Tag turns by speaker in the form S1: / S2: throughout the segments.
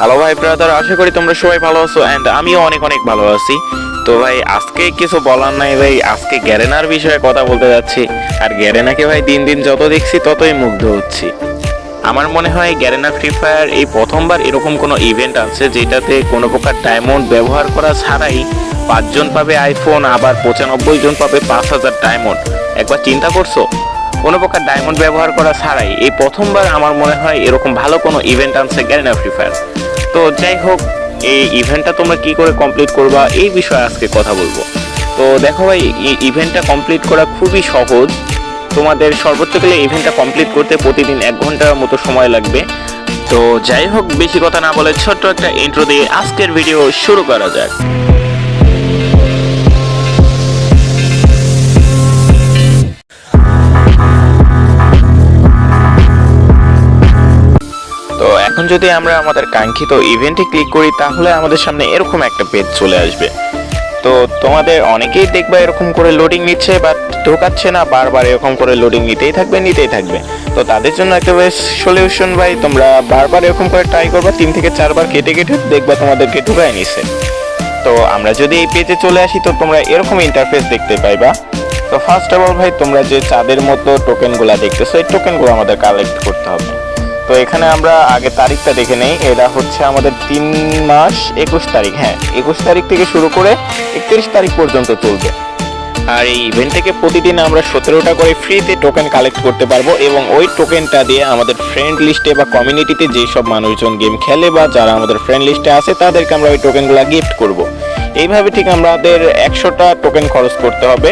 S1: Hello ভাই brother আশা করি তোমরা সবাই ভালো আছো অ্যান্ড আমিও অনেক অনেক ভালো আছি। তো ভাই, আজকে কিছু বলার নাই ভাই, আজকে গ্যারেনার বিষয়ে কথা বলতে যাচ্ছি। আর গ্যারেনাকে ভাই দিন দিন যত দেখছি, ততই মুগ্ধ হচ্ছি। আমার মনে হয় গ্যারেনা ফ্রি ফায়ার এই প্রথমবার এরকম কোনো ইভেন্ট আছে, যেটাতে কোনো প্রকার ডায়মন্ড ব্যবহার করা ছাড়াই পাঁচজন পাবে আইফোন আবার পঁচানব্বই জন পাবে পাঁচ হাজার ডায়মন্ড একবার চিন্তা করছ? কোনো প্রকার ডায়মন্ড ব্যবহার করা ছাড়াই এই প্রথমবার আমার মনে হয় এরকম ভালো কোনো ইভেন্ট আনছে গ্যারেনা ফ্রি ফায়ার তো যাই হোক, এই ইভেন্টটা তোমরা কি করে কমপ্লিট করবা, এই বিষয়ে আজকে কথা বলব। তো দেখো ভাই ইভেন্টটা কমপ্লিট করা খুবই সহজ। তোমাদের সর্বোচ্চ গেলে ইভেন্টটা কমপ্লিট করতে প্রতিদিন এক ঘণ্টার মতো সময় লাগবে। তো যাই হোক, বেশি কথা না বলে ছোট্ট একটা ইন্ট্রো দিয়ে আজকের ভিডিও শুরু করা যাক। যদি আমরা আমাদের কাঙ্ক্ষিত ইভেন্টে ক্লিক করি, তাহলে আমাদের সামনে এরকম একটা পেজ চলে আসবে। তো তোমাদের অনেকেই দেখবা এরকম করে লোডিং নিচ্ছে বা ঢোকাচ্ছে না, বারবার এরকম করে লোডিং নিতেই থাকবে নিতেই থাকবে। তো তাদের জন্য একটা বেশ সলিউশন ভাই, তোমরা বারবার এরকম করে ট্রাই করবা, তিন থেকে চারবার কেটে কেটে দেখবা তোমাদেরকে ঢুকায় নিছে। তো আমরা যদি এই পেজে চলে আসি, তো তোমরা এরকম ইন্টারফেস দেখতে পাইবা। তো ফার্স্ট অফ অল ভাই, তোমরা যে চাঁদের মতো টোকেনগুলো দেখতেছো, এই টোকেনগুলো আমাদের কালেক্ট করতে হবে। তো এখানে আমরা আগে তারিখটা দেখে নেই। এটা হচ্ছে আমাদের তিন মাস একুশ তারিখ। হ্যাঁ একুশ তারিখ থেকে শুরু করে একত্রিশ তারিখ পর্যন্ত চলবে। আর এই ইভেন্ট থেকে প্রতিদিন আমরা সতেরোটা করে ফ্রিতে টোকেন কালেক্ট করতে পারব এবং ওই টোকেনটা দিয়ে আমাদের ফ্রেন্ড লিস্টে বা কমিউনিটিতে যেসব মানুষজন গেম খেলে বা যারা আমাদের ফ্রেন্ড লিস্টে আছে, তাদেরকে আমরা ওই টোকেনগুলো গিফট করব। এইভাবে ঠিক আমাদের একশোটা টোকেন খরচ করতে হবে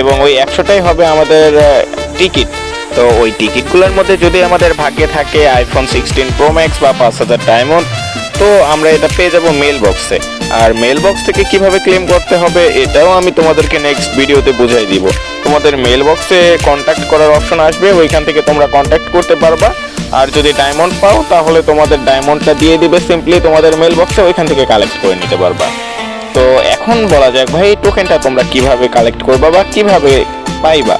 S1: এবং ওই একশোটাই হবে আমাদের টিকিট তো ওই টিকিটগুলোর মধ্যে যদি আমাদের ভাগ্যে থাকে আইফোন সিক্সটিন প্রো ম্যাক্স বা পাঁচ হাজার ডায়মন্ড তো আমরা এটা পেয়ে যাব মেল বক্সে আর মেল বক্স থেকে কীভাবে ক্লেম করতে হবে, এটাও আমি তোমাদেরকে নেক্সট ভিডিওতে বুঝাই দিব। তোমাদের মেল বক্সে কন্ট্যাক্ট করার অপশন আসবে, ওইখান থেকে তোমরা কন্ট্যাক্ট করতে পারবা। আর যদি ডায়মন্ড পাও, তাহলে তোমাদের ডায়মন্ডটা দিয়ে দিবে সিম্পলি তোমাদের মেল বক্সে ওইখান থেকে কালেক্ট করে নিতে পারবা। তো এখন বলা যাক ভাই টোকেনটা তোমরা কীভাবে কালেক্ট করবা বা কীভাবে পাইবা?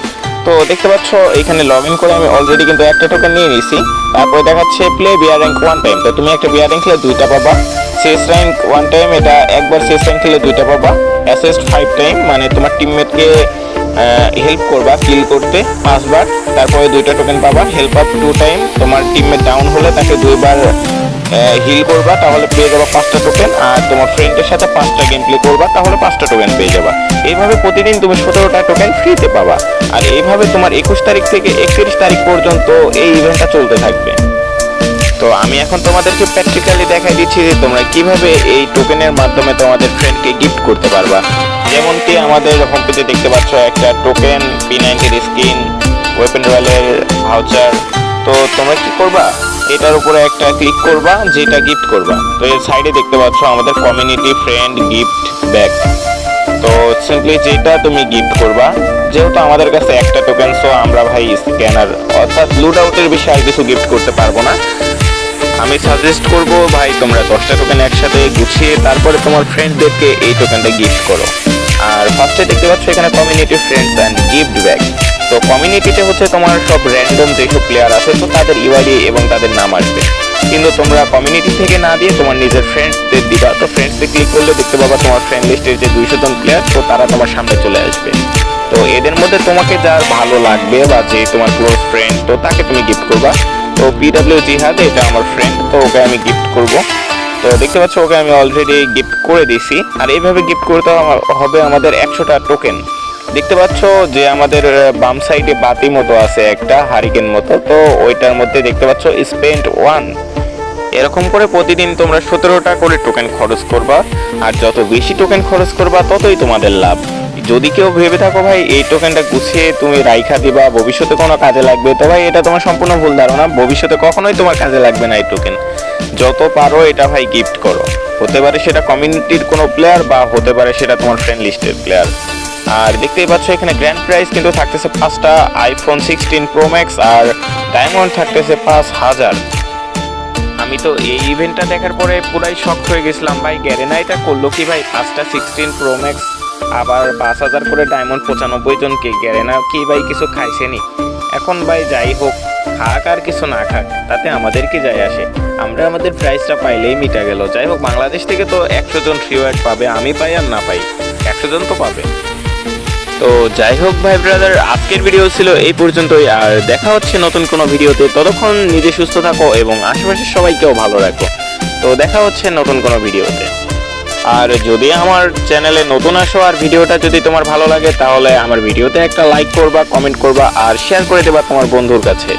S1: তো দেখতে পাচ্ছ, এখানে লগ ইন করে আমি অলরেডি কিন্তু একটা টোকেন নিয়ে নিয়েছি। তারপরে দেখাচ্ছে player rank one time তো তুমি একটা বিয়ার র্যাঙ্ক খেলে দুইটা পাবা। শেষ র্যাঙ্ক ওয়ান টাইম এটা একবার শেষ র্যাঙ্ক খেলে দুইটা পাবা। অ্যাসেস্ট ফাইভ টাইম মানে তোমার টিমমেটকে হেল্প করবা কিল করতে পাঁচবার। তারপরে দুইটা টোকেন পাবা হেল্প আপ টু টাইম তোমার টিমমেট ডাউন হলে তাকে দুইবার হিল করবা, তাহলে পেয়ে যাবা পাঁচটা টোকেন আর তোমার ফ্রেন্ডের সাথে পাঁচটা গেম প্লে করবা, তাহলে পাঁচটা টোকেন পেয়ে যাবা। এইভাবে প্রতিদিন তুমি সতেরোটা টোকেন ফ্রিতে পাবা। আর এইভাবে তোমার একুশ তারিখ থেকে একত্রিশ তারিখ পর্যন্ত এই ইভেন্টটা চলতে থাকবে। তো আমি এখন তোমাদেরকে প্র্যাকটিক্যালি দেখাই দিচ্ছি যে তোমরা কীভাবে এই টোকেনের মাধ্যমে তোমাদের ফ্রেন্ডকে গিফট করতে পারবা। যেমন কি আমাদের হোম পেজে দেখতে পাচ্ছ একটা টোকেন পি নাইনটির স্কিন ওয়েপেন রয়্যালের ভাউচার তো তোমরা কি করবা? এটার উপরে একটা ক্লিক করবা, যেটা গিফট করবা। তো এর সাইডে দেখতে পাচ্ছ আমাদের কমিউনিটি ফ্রেন্ড গিফট ব্যাগ তো সিম্পলি যেটা তুমি গিফট করবা, যেহেতু আমাদের কাছে একটা টোকেন সো আমরা ভাই স্ক্যানার অর্থাৎ লুট আউটের বিষয়ে আর কিছু গিফট করতে পারব না। আমি সাজেস্ট করব, ভাই, তোমরা দশটা টোকেন একসাথে গুছিয়ে তারপরে তোমার ফ্রেন্ডদেরকে এই টোকেনটা গিফট করো। আর ফার্স্টে দেখতে পাচ্ছ এখানে community friends and gift back তো কমিউনিটিতে হচ্ছে তোমার সব র্যান্ডম যেসব প্লেয়ার আছে, তো তাদের ইউআইডি এবং তাদের নাম আসবে। কিন্তু তোমরা কমিউনিটি থেকে না দিয়ে তোমার নিজের ফ্রেন্ডসদের দিবা। তো ফ্রেন্ডসে ক্লিক করলে দেখতে পাবা তোমার ফ্রেন্ড লিস্টের যে দুইশো জন প্লেয়ার তো তারা তোমার সামনে চলে আসবে। তো এদের মধ্যে তোমাকে যার ভালো লাগবে বা যে তোমার ক্লোজ ফ্রেন্ড তো তাকে তুমি গিফট করবা। তো পিডাব্লিউ জিহাদ, এটা আমার ফ্রেন্ড তো ওকে আমি গিফট করব। তো দেখতে পাচ্ছ, ওকে আমি অলরেডি গিফট করে দিছি আর এইভাবে গিফট করতে হবে আমাদের একশোটা টোকেন দেখতে পাচ্ছ যে আমাদের বাম সাইডে বাতি মতো আছে একটা, হারিকেন মতো। তো ওইটার মধ্যে দেখতে পাচ্ছ স্পেন্ট ওয়ান এরকম করে প্রতিদিন তোমরা সতেরোটা করে টোকেন খরচ করবা। আর যত বেশি টোকেন খরচ করবা, ততই তোমাদের লাভ। যদি কেউ ভেবে থাকো ভাই, এই টোকেনটা গুছিয়ে তুমি রাইখা দিবা, ভবিষ্যতে কোনো কাজে লাগবে, তো ভাই, এটা তোমার সম্পূর্ণ ভুল ধারণা। ভবিষ্যতে কখনোই তোমার কাজে লাগবে না এই টোকেন যত পারো এটা ভাই গিফট করো। হতে পারে সেটা কমিউনিটির কোনো প্লেয়ার বা হতে পারে সেটা তোমার ফ্রেন্ড লিস্টের প্লেয়ার আর দেখতেই পাচ্ছ, এখানে গ্র্যান্ড প্রাইজ কিন্তু থাকতেছে পাঁচটা আইফোন সিক্সটিন প্রো ম্যাক্স আর ডায়মন্ড থাকতেছে পাঁচ হাজার। আমি তো এই ইভেন্টটা দেখার পরে পুরাই শক হয়ে গেছিলাম। ভাই গ্যারেনাইটা করল কি ভাই? পাঁচটা সিক্সটিন প্রো ম্যাক্স আবার পাঁচ হাজার করে ডায়মন্ড পঁচানব্বই জনকে। গ্যারেনা কি ভাই, কিছু খাইছেনি? এখন ভাই যাই হোক, খাক আর কিছু না খাক, তাতে আমাদের কি যায় আসে। আমরা আমাদের প্রাইসটা পাইলেই মিটা গেল। যাই হোক, বাংলাদেশ থেকে তো একশো জন রিওয়ার্ড পাবে, আমি পাই আর না পাই। একশো জন তো পাবে। তো যাই হোক, ভাই ব্রাদার আজকের ভিডিও ছিল এই পর্যন্তই, আর দেখা হচ্ছে নতুন কোনো ভিডিওতে ততক্ষণ নিজে সুস্থ থাকো এবং আশেপাশের সবাইকেও ভালো রাখো। তো দেখা হচ্ছে নতুন কোনো ভিডিওতে আর যদি আমার চ্যানেলে নতুন আসো আর ভিডিওটা যদি তোমার ভালো লাগে, তাহলে আমার ভিডিওতে একটা লাইক করবা কমেন্ট করবা, আর শেয়ার করে দেবা তোমার বন্ধুর কাছে।